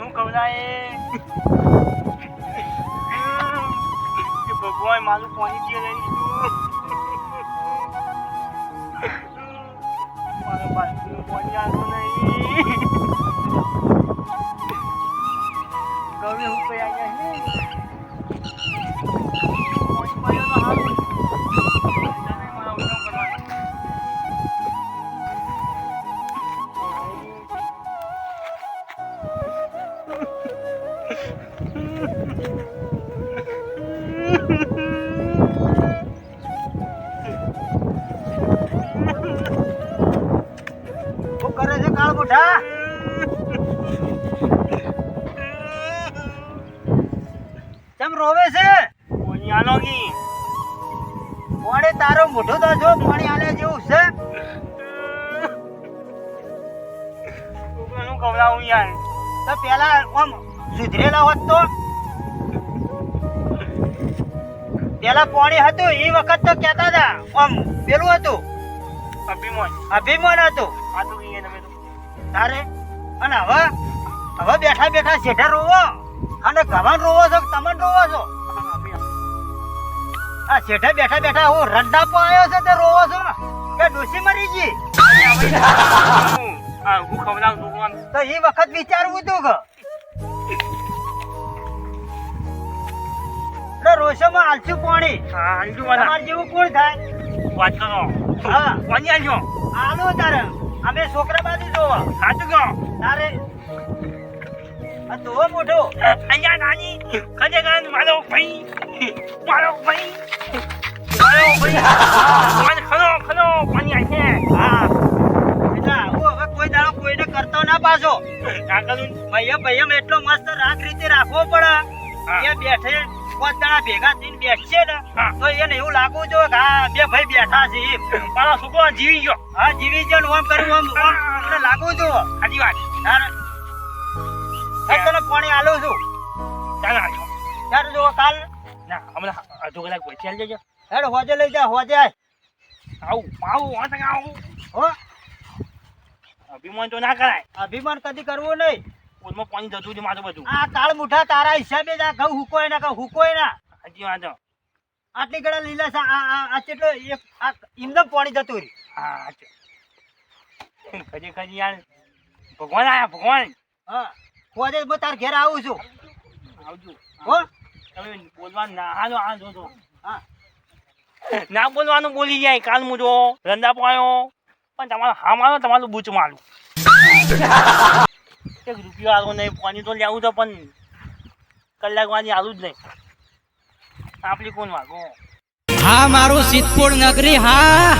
હું ખવડાય ભગવાન મારું પહોંચી ગયો કેમ રોવે છે? પાણી આલો કી. તારો મોઢો તો જો પાણી આલે જેવું છે. છોકરાનું ખવડાવું યાર. તો પેલા આમ સુધરેલા હોત તો? પેલા પાણી હતું એ વખત તો કહેતા હતા આમ પેલું હતું. અભિમાન. અભિમાન હતું. આ તો કહીએ તમે તારે? અને હવે? હવે બેઠા બેઠા શેઠે રોવો. અને ગવાન રોવો છો તમે તમને રોવો છો? આ શેઠે બેઠા બેઠા હું રંડાપો આવ્યો છે તે રોવો છો કે ડોસી મરી ગઈ હા, ખવડાવું તો એ વખત વિચારવું હતું કે એટલે રોશોમાં આલસુ પાણી. હા, હાલજો તમાર જેવું કોણ થાય? વાત કરો. હા. પાણી આલજો. આલો તારે. અમે છોકરા બાજુ જોવા. સાચું કહો. તારે આ તો મોટો અહીંયા નાની, ખરેખર મારો ભાઈ, મારો ભાઈ, મારો ભાઈ. ખરો, ખરો, પાણી આવશે હા. કોઈ દાડો કોઈને કરતો ના પાછો. ભાઈ ભાઈ એટલો મસ્ત રાગ રીતે રાખવો પડે. બેઠે પાંચ જણા ભેગા થઈને ને તો એને એવું લાગવું જોઈએ કે હા બે ભાઈ બેઠા છે એમ. મારો છોકરો જીવી ગયો. હા જીવી છે ને ઓમ કર્યું ઓમ ઓમ લાગવું જોઈએ. સાચી વાત. હા, તને પાણી આલું છું. ચાલો જો. કાલ ના, હમણાં અડધો કલાક પછી. હેડ હોજે લઈ જા હોજે આવું, આવું, વાંચે આવું. હો. અભિમાન તો ના કરાય. અભિમાન કદી કરવું નહીં. ઓલમાં પાણી જતું છે મારું બધું. આ કાળ મુઠા તારા હિસાબે જ આ ઘઉં હુકોય ના ઘઉં હુકોય ના. હજી વાંધો. આટલી ગળા લીલા છે આ આ આ કેટલો એક આ ઇમદમ પાણી જતું રહ્યું. હા ખરી ખરેખર યાર. ભગવાન આયા ભગવાન. હા હોજે હું તાર ઘેર આવું છું. આવજો. હો? તમે બોલવાનું ના હાલો આ જો હા. ના બોલવાનું બોલી જાય કાલ મુજો રંદા પાયો પણ તમારો હા મારો તમારું બૂચ મારું. એક રૂપિયો નહીં, પાણી તો લેવું તો પણ કલાક વાની આવું જ નહીં. આપલી કોણ વાગો? હા, મારું સિદ્ધપુર નગરી, હા.